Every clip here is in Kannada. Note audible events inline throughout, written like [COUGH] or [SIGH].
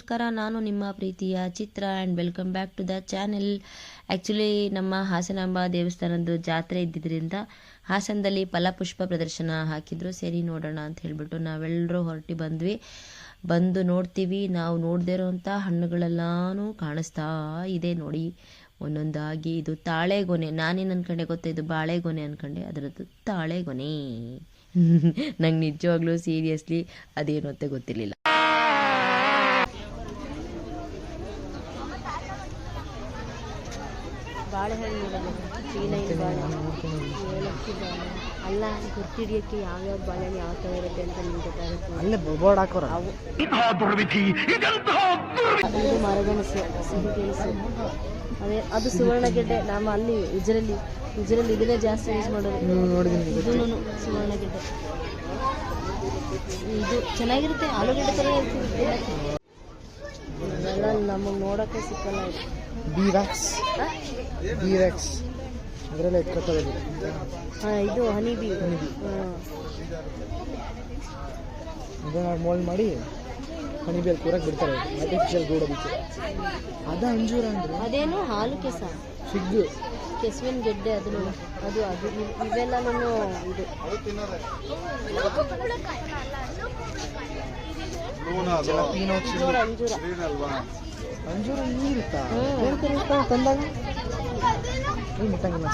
ನಮಸ್ಕಾರ, ನಾನು ನಿಮ್ಮ ಪ್ರೀತಿಯ Chitra and welcome back to the channel actually ನಮ್ಮ ಹಾಸನಾಂಬ ದೇವಸ್ಥಾನದ್ದು ಜಾತ್ರೆ ಇದ್ದಿದ್ದರಿಂದ ಹಾಸನದಲ್ಲಿ ಫಲಪುಷ್ಪ ಪ್ರದರ್ಶನ ಹಾಕಿದ್ರು. ಸರಿ, ನೋಡೋಣ ಅಂತ ಹೇಳಿಬಿಟ್ಟು ನಾವೆಲ್ಲರೂ ಹೊರಟಿ ಬಂದ್ವಿ. ಬಂದು ನೋಡ್ತೀವಿ. ನಾವು ನೋಡದೇ ಇರೋವಂಥ ಹಣ್ಣುಗಳೆಲ್ಲಾನು ಕಾಣಿಸ್ತಾ ಇದೆ ನೋಡಿ. ಒಂದೊಂದಾಗಿ ಇದು ತಾಳೆಗೊನೆ ನಾನೇನು ಅನ್ಕೊಂಡೆ ಗೊತ್ತಾ? ಇದು ಬಾಳೆಗೊನೆ ಅನ್ಕೊಂಡೆ. ಅದರದ್ದು ತಾಳೆಗೊನೆ [LAUGHS] ನಂಗೆ ನಿಜವಾಗ್ಲೂ ಸೀರಿಯಸ್ಲಿ ಅದೇನು ಅಂತ ಗೊತ್ತಿರಲಿಲ್ಲ. ಬಾಳೆಹಣ್ಣು ಚೀನೈನ ಬಾಳೆಹಣ್ಣು ಏಲಕ್ಕಿ ಬಾಳೆಹಣ್ಣು ಅಲ್ಲ ಗುರ್ತಿಡಿಯೋಕ್ಕೆ ಯಾವ್ಯಾವ ಬಾಳೆಹಣ್ಣು ಯಾವ ಥರ ಇರುತ್ತೆ ಅಂತ ನಿಮ್ಗೆ ಗೊತ್ತಾಗುತ್ತೆ. ಅಲ್ಲೇ ಬೋರ್ಡ್ ಹಾಕೋರು? ಅವು ಅದೊಂದು ಮರಗಣಸು ಸಿಹಿ ತಿನಿಸು ಅದೇ ಅದು ಸುವರ್ಣಗೆಡ್ಡೆ. ನಮ್ಮ ಅಲ್ಲಿ ಇದರಲ್ಲಿ ಇದರಲ್ಲಿ ಇದನ್ನೇ ಜಾಸ್ತಿ ಯೂಸ್ ಮಾಡೋದು. ನೋಡಿದ್ದೀನಿ ಇದೂ ಸುವರ್ಣಗೆಡ್ಡೆ. ಇದು ಚೆನ್ನಾಗಿರುತ್ತೆ ಆಲೂಗಡ್ಡೆ ಥರ ಅದೆಲ್ಲ ನಮಗೆ ನೋಡೋಕ್ಕೆ ಸಿಕ್ಕಲ್ಲ ಇದು. ಬಿ ವ್ಯಾಕ್ಸ್ ಬಿ ವ್ಯಾಕ್ಸ್ ಅದರಲ್ಲೇ ಎತ್ಕೊತದೆ ಹಾಂ ಇದು ಹನಿ ಬಿ. ಹಾಂ. ಇದನ್ನು ಮೋಲ್ಡ್ ಮಾಡಿ ಹನಿ ಬೇಲ್ ಕೂರಕ್ಕೆ ಬಿಡ್ತಾರೆ. ಆರ್ಟಿಫಿಷಿಯಲ್ ಗೂಡೋದಕ್ಕೆ ಅದ ಅಂಜೂರ ಅಂದ್ರೆ? ಅದೇನು ಹಾಲು ಕೆಸ. ಸಿಗ್ಗು ಕೆಸುವಿನ ಗೆಡ್ಡೆ ಅದು ನೋಡಿ. ಅದು ಅದು ಇವೆಲ್ಲ ಇವೆಲ್ಲನೂ ಇದು. ಅಂಜೂರ ಅಂಜೂರ ಅಂಜೂರ ನೀರುತ್ತಾ ಇರ್ತಾವ ತಂದಾಗ ಮುಟ್ಟಂಗಿಲ್ಲ.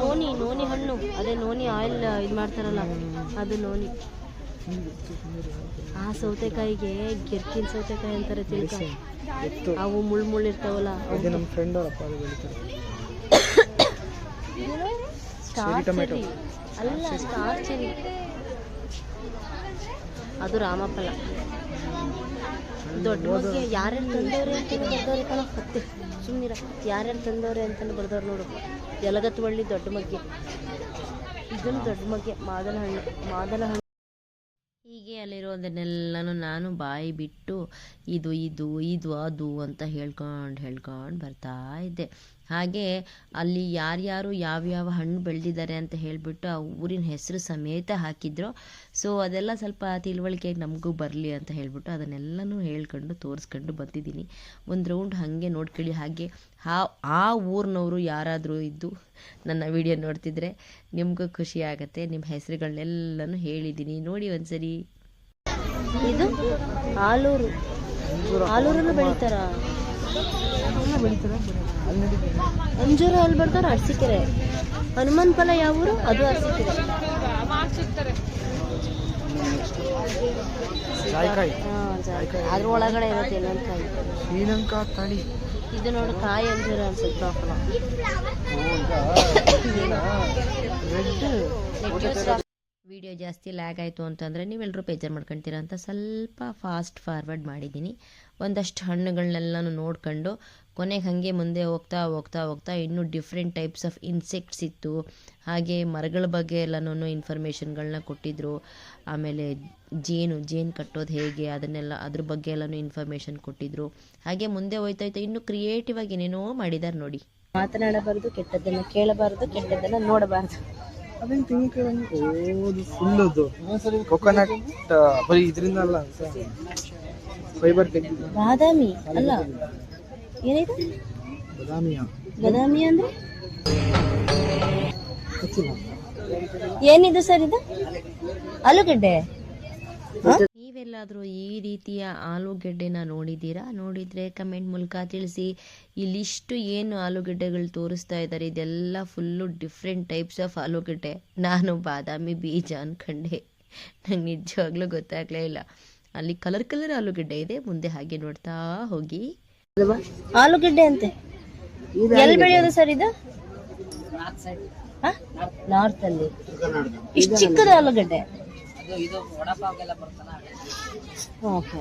ನೋನಿ ನೋನಿ ಹಣ್ಣು. ಅದೇ ನೋನಿ ಆಯಿಲ್ ಇದು ಮಾಡ್ತಾರಲ್ಲ ಅದು ನೋನಿ ಆ ಸೌತೆಕಾಯಿಗೆ ಗಿರ್ಕಿನ್ ಸೌತೆಕಾಯಿ ಅಂತಾರೆ ತಿಳ್ಕ. ಅವು ಮುಳ್ಳು ಮುಳ್ಳು ಇರ್ತಾವಲ್ಲ ಅದೇ ನಮ್ಮ ಫ್ರೆಂಡ್ ಅವರಪ್ಪ ಅದು ಬೆಳಿತಾರೆ. ಸ್ಟಾರ್. ಚೆರಿ ಅಲ್ಲ ಸ್ಟಾರ್ ಚೆರಿ ಅದು ರಾಮಫಲ ದೊಡ್ಡ ಮಗ್ಗೆ ಯಾರ್ಯಾರು ತಂದವ್ರೆ ಅಂತ ಬರ್ದವ್ರೆ ಕಣ ಹತ್ತೆ. ಸುಮ್ಮನಿರ ಯಾರ್ಯಾರು ತಂದವ್ರೆ ಅಂತ ಬರ್ದವ್ರು ನೋಡು. ಎಲಗತ್ತವಳ್ಳಿ ದೊಡ್ಡ ಮಗ್ಗೆ. ಇದನ್ನು ದೊಡ್ಡ ಮಗ್ಗೆ. ಮಾದನ ಹಣ್ಣು ಮಾದನ ಹೀಗೆ ಅಲ್ಲಿರೋದನ್ನೆಲ್ಲನೂ ನಾನು ಬಾಯಿ ಬಿಟ್ಟು ಇದು ಇದು ಇದು, ಅದು ಅಂತ ಹೇಳ್ಕೊಂಡು ಹೇಳ್ಕೊಂಡು ಬರ್ತಾ ಇದ್ದೆ. ಹಾಗೆ ಅಲ್ಲಿ ಯಾರ್ಯಾರು ಯಾವ್ಯಾವ ಹಣ್ಣು ಬೆಳೆದಿದ್ದಾರೆ ಅಂತ ಹೇಳಿಬಿಟ್ಟು ಆ ಊರಿನ ಹೆಸರು ಸಮೇತ ಹಾಕಿದ್ರು. ಸೊ ಅದೆಲ್ಲ ಸ್ವಲ್ಪ ತಿಳುವಳಿಕೆ ನಮಗೂ ಬರಲಿ ಅಂತ ಹೇಳಿಬಿಟ್ಟು ಅದನ್ನೆಲ್ಲನೂ ಹೇಳ್ಕೊಂಡು ತೋರಿಸ್ಕೊಂಡು ಬಂದಿದ್ದೀನಿ. ಒಂದು ರೌಂಡ್ ಹಾಗೆ ನೋಡ್ಕೊಳ್ಳಿ. ಹಾಗೆ ಆ ಆ ಊರಿನವರು ಯಾರಾದರೂ ಇದ್ದು ನನ್ನ ವಿಡಿಯೋ ನೋಡ್ತಿದ್ರೆ ನಿಮಗೂ ಖುಷಿ ಆಗುತ್ತೆ. ನಿಮ್ಮ ಹೆಸರುಗಳನ್ನೆಲ್ಲನೂ ಹೇಳಿದ್ದೀನಿ. ನೋಡಿ ಒಂದ್ಸರಿ. ಇದು ಆಲೂರು. ಆಲೂರನ್ನು ಬೆಳಿತಾರ? ಅಂಜೂರ ಅಲ್ಲಿ ಬರ್ತಾರ ಅರ್ಸಿಕೆರೆ. ಹನುಮಾನ್ ಫಲ ಯಾವ ಊರು? ಅದು ಅರ್ಸಿಕೆರೆ. ಅದ್ರ ಒಳಗಡೆ ಇರುತ್ತೆ ಇನ್ನೊಂದು ಕಾಯಿ ಶ್ರೀಲಂಕಾ ತಳಿ. ಇದು ನೋಡು ಕಾಯಿ ಅಂಜೂರ ಅನ್ಸುತ್ತೆ. ಫಲ [COUGHS] ವಿಡಿಯೋ ಜಾಸ್ತಿ ಲ್ಯಾಗ್ ಆಯಿತು ಅಂತಂದರೆ ನೀವೆಲ್ಲರೂ ಬೇಜಾರು ಮಾಡ್ಕೊಳ್ತೀರಾ ಅಂತ ಸ್ವಲ್ಪ ಫಾಸ್ಟ್ ಫಾರ್ವರ್ಡ್ ಮಾಡಿದ್ದೀನಿ. ಒಂದಷ್ಟು ಹಣ್ಣುಗಳನ್ನೆಲ್ಲನೂ ನೋಡ್ಕೊಂಡು ಕೊನೆಗೆ ಹಾಗೆ ಮುಂದೆ ಹೋಗ್ತಾ ಹೋಗ್ತಾ ಹೋಗ್ತಾ ಇನ್ನೂ ಡಿಫ್ರೆಂಟ್ ಟೈಪ್ಸ್ ಆಫ್ ಇನ್ಸೆಕ್ಟ್ಸ್ ಇತ್ತು. ಹಾಗೆ ಮರಗಳ ಬಗ್ಗೆ ಎಲ್ಲನೂ ಇನ್ಫಾರ್ಮೇಷನ್ಗಳನ್ನ ಕೊಟ್ಟಿದ್ದರು ಆಮೇಲೆ ಜೇನು ಜೇನು ಕಟ್ಟೋದು ಹೇಗೆ, ಅದನ್ನೆಲ್ಲ ಅದ್ರ ಬಗ್ಗೆ ಎಲ್ಲನೂ ಇನ್ಫಾರ್ಮೇಷನ್ ಕೊಟ್ಟಿದ್ದರು ಹಾಗೆ ಮುಂದೆ ಹೋಯ್ತಾ ಹೋಯ್ತಾ ಇನ್ನೂ ಕ್ರಿಯೇಟಿವ್ ಆಗಿ ಏನೇನೋ ಮಾಡಿದ್ದಾರೆ ನೋಡಿ. ಮಾತನಾಡಬಾರದು, ಕೆಟ್ಟದ್ದನ್ನು ಕೇಳಬಾರದು, ಕೆಟ್ಟದ್ದನ್ನು ನೋಡಬಾರದು. ಅದೇನು ತೆಂಗಿನಕಾಯಿ ಓದು ಫುಲ್ ಅದು. ಕೊಕೊನಟ್ ಬರೀ ಇದರಿಂದ ಅಲ್ಲ ಫೈಬರ್ ಬಾದಾಮಿ ಅಲ್ಲ. ಏನಿದು ಬಾದಾಮಿಯ? ಬಾದಾಮಿ ಅಂದ್ರೆ? ಏನಿದು ಸರ್ ಇದು? ಆಲೂಗಡ್ಡೆ. ನೀವೆಲ್ಲಾದರೂ ಈ ರೀತಿಯ ಆಲೂಗೆಡ್ಡೆನ ನೋಡಿದ್ದೀರಾ? ನೋಡಿದರೆ ಕಮೆಂಟ್ ಮೂಲಕ ತಿಳಿಸಿ. ಇಲ್ಲಿಷ್ಟು ಏನು ಆಲೂಗೆಡ್ಡೆಗಳು ತೋರಿಸ್ತಾ ಇದ್ದಾರೆ ಇದೆಲ್ಲ ಫುಲ್ಲು ಡಿಫ್ರೆಂಟ್ ಟೈಪ್ಸ್ ಆಫ್ ಆಲೂಗೆಡ್ಡೆ. ನಾನು ಬಾದಾಮಿ ಬೀಜ ಅಂದ್ಕೊಂಡೆ ನಂಗೆ ನಿಜವಾಗ್ಲೂ ಗೊತ್ತಾಗ್ಲೇ ಇಲ್ಲ. ಅಲ್ಲಿ ಕಲರ್ ಕಲರ್ ಆಲೂಗೆಡ್ಡೆ ಇದೆ. ಮುಂದೆ ಹಾಗೆ ನೋಡ್ತಾ ಹೋಗಿ. ಅಲ್ವಾ? ಆಲೂಗಡ್ಡೆ ಅಂತೆ. ಎಲ್ಲಿ ಬೆಳೆಯೋದು ಸರ್ ಇದು? ನಾರ್ತ್ ಅಲ್ಲಿ. ಇಷ್ಟು ಚಿಕ್ಕದ ಆಲೂಗಡ್ಡೆ. ಓಕೆ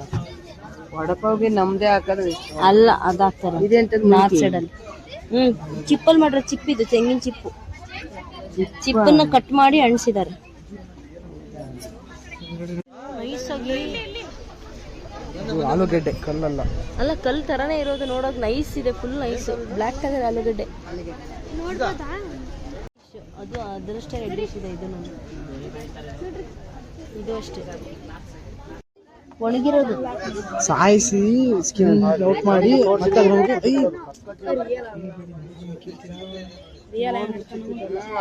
ವಡಪಾವ್ಗೆ ನಮ್ದೇ ಹಾಕೋದು ಅಲ್ಲ ಅದಾಗ್ತಾರೆ ಇದೆಂತದ್ ನಾರ್ತ್ ಸೈಡ್ ಅಲ್ಲಿ ಹ್ಮ್ ಚಿಪ್ಪಲ್ಲಿ ಮಾಡ್ರೆ ಚಿಪ್ಪಿದು ತೆಂಗಿನ ಚಿಪ್ಪು. ಚಿಪ್ಪನ್ನ ಕಟ್ ಮಾಡಿ ಅಣಿಸಿದ್ದಾರೆ ನೈಸಾಗಿ. ಆಲೂಗೆಡ್ಡೆ ಕಲ್ಲಲ್ಲ. ಅಲ್ಲ ಕಲ್ ತರನೇ ಇರೋದು ನೋಡೋಕ್ ನೈಸ್ ಇದೆ ಫುಲ್ ನೈಸ್. ಬ್ಲಾಕ್ ಕಲರ್ ಆಲೂಗಡ್ಡೆ. ಅದು ಅದರಷ್ಟೇ ರೆಡ್ಡಿಶ್ ಇದೆ ಇದು ನೋಡಿ ಇದು ಅಷ್ಟೇ ಒಣಗಿರೋದು? ಸಾಯಿಸಿ ಸ್ಕಿನ್ ಔಟ್ ಮಾಡಿ ಮತ್ತೆ ಅದ್ರೊಳಗೆ ಐ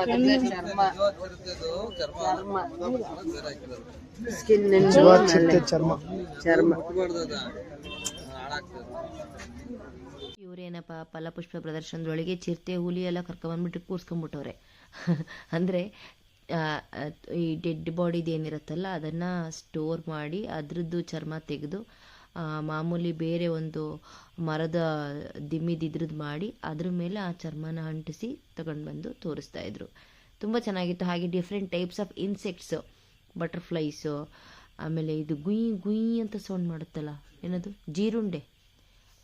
ಅದಕ್ಕೆ ಚರ್ಮ ಚರ್ಮ ಸ್ಕಿನ್ ಚರ್ಮ. ಚರ್ಮ. ಇವ್ರೇನಪ್ಪ ಫಲಪುಷ್ಪ ಪ್ರದರ್ಶನದೊಳಗೆ ಚಿರತೆ ಹುಲಿ ಎಲ್ಲ ಕರ್ಕೊಂಡ್ಬಂದ್ಬಿಟ್ಟು ಕೂರ್ಸ್ಕೊಂಡ್ಬಿಟ್ಟವ್ರೆ. [LAUGHS] ಅಂದರೆ ಈ ಡೆಡ್ ಬಾಡಿದು ಏನಿರುತ್ತಲ್ಲ, ಅದನ್ನು ಸ್ಟೋರ್ ಮಾಡಿ ಅದರದ್ದು ಚರ್ಮ ತೆಗೆದು ಮಾಮೂಲಿ ಬೇರೆ ಒಂದು ಮರದ ದಿಮ್ಮಿದು ಇದ್ರದ್ದು ಮಾಡಿ ಅದ್ರ ಮೇಲೆ ಆ ಚರ್ಮನ ಅಂಟಿಸಿ ತಗೊಂಡು ಬಂದು ತೋರಿಸ್ತಾ ಇದ್ರು. ತುಂಬ ಚೆನ್ನಾಗಿತ್ತು. ಹಾಗೆ different types of insects butterflies ಆಮೇಲೆ ಇದು ಗುಯಿ ಗುಯಿ ಅಂತ ಸೌಂಡ್ ಮಾಡುತ್ತಲ್ಲ, ಏನದು? ಜೀರುಂಡೆ.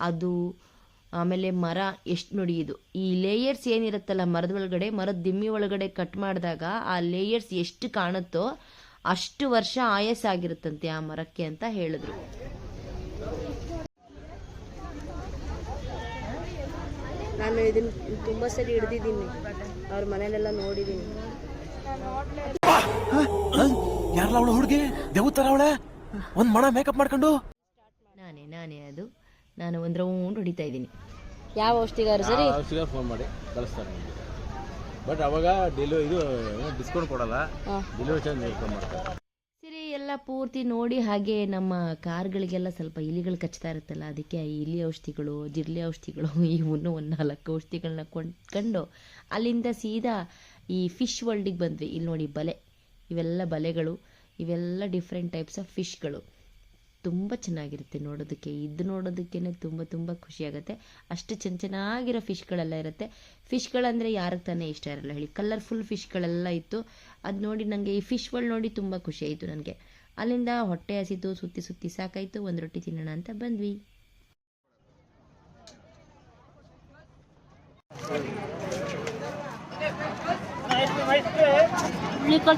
ಅದು ಆಮೇಲೆ ಮರ ಎಷ್ಟು ನೋಡಿ ಇದು. ಈ ಲೇಯರ್ಸ್ ಏನಿರುತ್ತಲ್ಲ ಮರದ ಒಳಗಡೆ ಮರದ ದಿಮ್ಮಿ ಒಳಗಡೆ ಕಟ್ ಮಾಡಿದಾಗ ಆ ಲೇಯರ್ಸ್ ಎಷ್ಟು ಕಾಣುತ್ತೋ ಅಷ್ಟು ವರ್ಷ ಆಯಸ್ಸಾಗಿರುತ್ತಂತೆ ಆ ಮರಕ್ಕೆ ಅಂತ ಹೇಳಿದ್ರು. ನಾನು ಇದನ್ನ ತುಂಬಾ ಸರಿ ಹಿಡ್ದಿದ್ದೀನಿ. ಅವ್ರ ಮನೇಲೆಲ್ಲ ನೋಡಿದೀನಿ. ಯಾರಲ್ಲ ಅವಳು ಹುಡುಗಿ? ದೇವತರ ಅವಳೆ? ಒಂದ್ ಮಣ ಮೇಕಪ್ ಮಾಡ್ಕೊಂಡು? ನಾನೇ ನಾನೇ ಅದು. ನಾನು ಒಂದು ರೌಂಡ್ ಹೊಡಿತಾ ಇದ್ದೀನಿ. ಯಾವ ಔಷಧಿಗಾರ ಸರಿ? ಔಷಧಿಗಾರ ಫೋನ್ ಮಾಡಿ ಕಳಿಸ್ತಾರೆ ನಿಮಗೆ. ಬಟ್ ಅವಾಗ ಡೆಲಿವರಿ ಇದು ಡಿಸ್ಕೌಂಟ್ ಕೊಡಲ್ಲ ಡೆಲಿವರಿ ಚಾರ್ಜ್ ವೆಲ್ಕಮ್ ಮಾಡ್ತಾರೆ ಸರಿ ಎಲ್ಲ ಪೂರ್ತಿ ನೋಡಿ ಹಾಗೆ ನಮ್ಮ ಕಾರ್ಗಳಿಗೆಲ್ಲ ಸ್ವಲ್ಪ ಇಲಿಗಳು ಕಚ್ತಾ ಇರುತ್ತಲ್ಲ ಅದಕ್ಕೆ ಈ ಇಲಿ ಔಷಧಿಗಳು ಜಿರ್ಲಿ ಔಷಧಿಗಳು ಇವನ್ನು ಒಂದು ನಾಲ್ಕು ಔಷಧಿಗಳನ್ನ ಕೊಂಡ್ಕೊಂಡು ಅಲ್ಲಿಂದ ಸೀದಾ ಈ ಫಿಶ್ ವರ್ಲ್ಡಿಗೆ ಬಂದ್ವಿ. ಇಲ್ಲಿ ನೋಡಿ ಬಲೆ ಇವೆಲ್ಲ ಬಲೆಗಳು ಇವೆಲ್ಲ ಡಿಫ್ರೆಂಟ್ ಟೈಪ್ಸ್ ಆಫ್ ಫಿಶ್ಗಳು ತುಂಬ ಚೆನ್ನಾಗಿರುತ್ತೆ ನೋಡೋದಕ್ಕೆ. ಇದು ನೋಡೋದಕ್ಕೇ ತುಂಬ ತುಂಬ ಖುಷಿಯಾಗುತ್ತೆ. ಅಷ್ಟು ಚೆನ್ನ ಚೆನ್ನಾಗಿರೋ ಫಿಶ್ಗಳೆಲ್ಲ ಇರುತ್ತೆ. ಫಿಶ್ಗಳಂದರೆ ಯಾರಿಗೆ ತಾನೇ ಇಷ್ಟ ಇರಲ್ಲ ಹೇಳಿ. ಕಲರ್ಫುಲ್ ಫಿಶ್ಗಳೆಲ್ಲ ಇತ್ತು. ಅದು ನೋಡಿ ನನಗೆ ಈ ಫಿಶ್ಗಳು ನೋಡಿ ತುಂಬ ಖುಷಿ ಆಯಿತು ನನಗೆ. ಅಲ್ಲಿಂದ ಹೊಟ್ಟೆ ಹಸಿತು, ಸುತ್ತಿ ಸುತ್ತಿ ಸಾಕಾಯಿತು. ಒಂದು ರೊಟ್ಟಿ ತಿನ್ನೋಣ ಅಂತ ಬಂದ್ವಿ.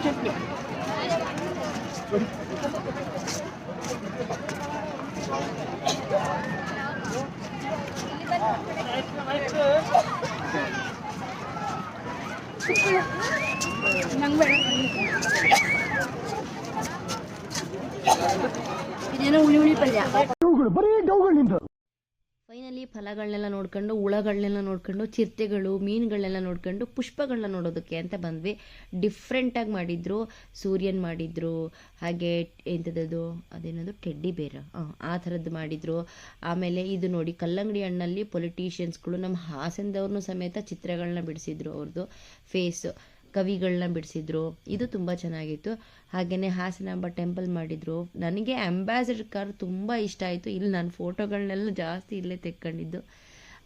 ಚಟ್ನಿ ಇದೇನೋ ಹುಳಿ ಹುಳಿ ಪಲ್ಯ ಫೈನಲಿ ಫಲಗಳನ್ನೆಲ್ಲ ನೋಡ್ಕೊಂಡು ಹುಳಗಳನ್ನೆಲ್ಲ ನೋಡ್ಕೊಂಡು, ಚಿರತೆಗಳು ಮೀನುಗಳನ್ನೆಲ್ಲ ನೋಡ್ಕೊಂಡು ಪುಷ್ಪಗಳನ್ನ ನೋಡೋದಕ್ಕೆ ಅಂತ ಬಂದ್ವಿ. ಡಿಫ್ರೆಂಟಾಗಿ ಮಾಡಿದ್ರು. ಸೂರ್ಯನ್ ಮಾಡಿದ್ರು. ಹಾಗೆ ಎಂಥದ್ದು ಅದೇನದು? ಟೆಡ್ಡಿ ಬೇರ ಆ ಥರದ್ದು ಮಾಡಿದ್ರು. ಆಮೇಲೆ ಇದು ನೋಡಿ, ಕಲ್ಲಂಗಡಿ ಹಣ್ಣಲ್ಲಿ ಪೊಲಿಟೀಷಿಯನ್ಸ್ಗಳು ನಮ್ಮ ಹಾಸನದವ್ರನ್ನೂ ಸಮೇತ ಚಿತ್ರಗಳನ್ನ ಬಿಡಿಸಿದ್ರು ಅವ್ರದ್ದು ಫೇಸ್ ಕವಿಗಳನ್ನ ಬಿಡಿಸಿದ್ರು. ಇದು ತುಂಬ ಚೆನ್ನಾಗಿತ್ತು. ಹಾಗೆಯೇ ಹಾಸನಾಂಬ ಟೆಂಪಲ್ ಮಾಡಿದರು. ನನಗೆ ಅಂಬಾಸಿಡರ್ ಕಾರ್ ತುಂಬ ಇಷ್ಟ ಆಯಿತು. ಇಲ್ಲಿ ನಾನು ಫೋಟೋಗಳನ್ನೆಲ್ಲ ಜಾಸ್ತಿ ಇಲ್ಲೇ ತೆಕ್ಕೊಂಡಿದ್ದು.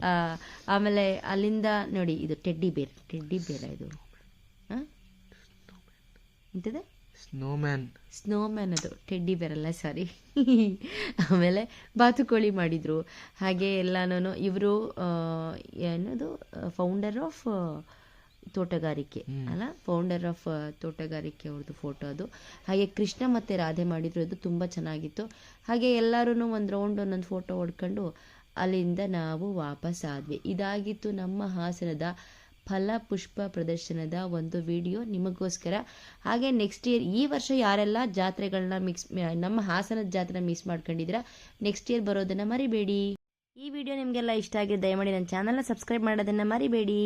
ಆ, ಆಮೇಲೆ ಅಲ್ಲಿಂದ ನೋಡಿ ಇದು ಟೆಡ್ಡಿ ಬೇರ್ ಟೆಡ್ಡಿ ಬೇರ ಇದು. ಹಾಂ ಎಂಥದ್ದು ಸ್ನೋಮ್ಯಾನ್. ಸ್ನೋಮ್ಯಾನ್ ಅದು. ಟೆಡ್ಡಿ ಬೇರಲ್ಲ ಸಾರಿ. ಆಮೇಲೆ ಬಾತುಕೋಳಿ ಮಾಡಿದರು. ಹಾಗೆ ಎಲ್ಲನೂ ಇವರು ಏನದು ಫೌಂಡರ್ ಆಫ್ ತೋಟಗಾರಿಕೆ ಅಲ್ಲ? ಫೌಂಡರ್ ಆಫ್ ತೋಟಗಾರಿಕೆ ಅವ್ರದ್ದು ಫೋಟೋ ಅದು. ಹಾಗೆ ಕೃಷ್ಣ ಮತ್ತೆ ರಾಧೆ ಮಾಡಿದ್ರು ಅದು ತುಂಬ ಚೆನ್ನಾಗಿತ್ತು. ಹಾಗೆ ಎಲ್ಲರೂ ಒಂದು ರೌಂಡ್ ಒಂದೊಂದು ಫೋಟೋ ಹೊಡ್ಕೊಂಡು ಅಲ್ಲಿಂದ ನಾವು ವಾಪಸ್ ಆದ್ವಿ. ಇದಾಗಿತ್ತು ನಮ್ಮ ಹಾಸನದ ಫಲ ಪುಷ್ಪ ಪ್ರದರ್ಶನದ ಒಂದು ವಿಡಿಯೋ ನಿಮಗೋಸ್ಕರ. ಹಾಗೆ ನೆಕ್ಸ್ಟ್ ಇಯರ್ ಈ ವರ್ಷ ಯಾರೆಲ್ಲ ಜಾತ್ರೆಗಳನ್ನ ಮಿಕ್ಸ್ ನಮ್ಮ ಹಾಸನದ ಜಾತ್ರೆ ಮಿಸ್ ಮಾಡ್ಕೊಂಡಿದ್ರ ನೆಕ್ಸ್ಟ್ ಇಯರ್ ಬರೋದನ್ನ ಮರಿಬೇಡಿ. ಈ ವಿಡಿಯೋ ನಿಮಗೆಲ್ಲ ಇಷ್ಟ ಆಗಿದೆ ದಯಮಾಡಿ ನನ್ನ ಚಾನಲ್ನ ಸಬ್ಸ್ಕ್ರೈಬ್ ಮಾಡೋದನ್ನ ಮರಿಬೇಡಿ.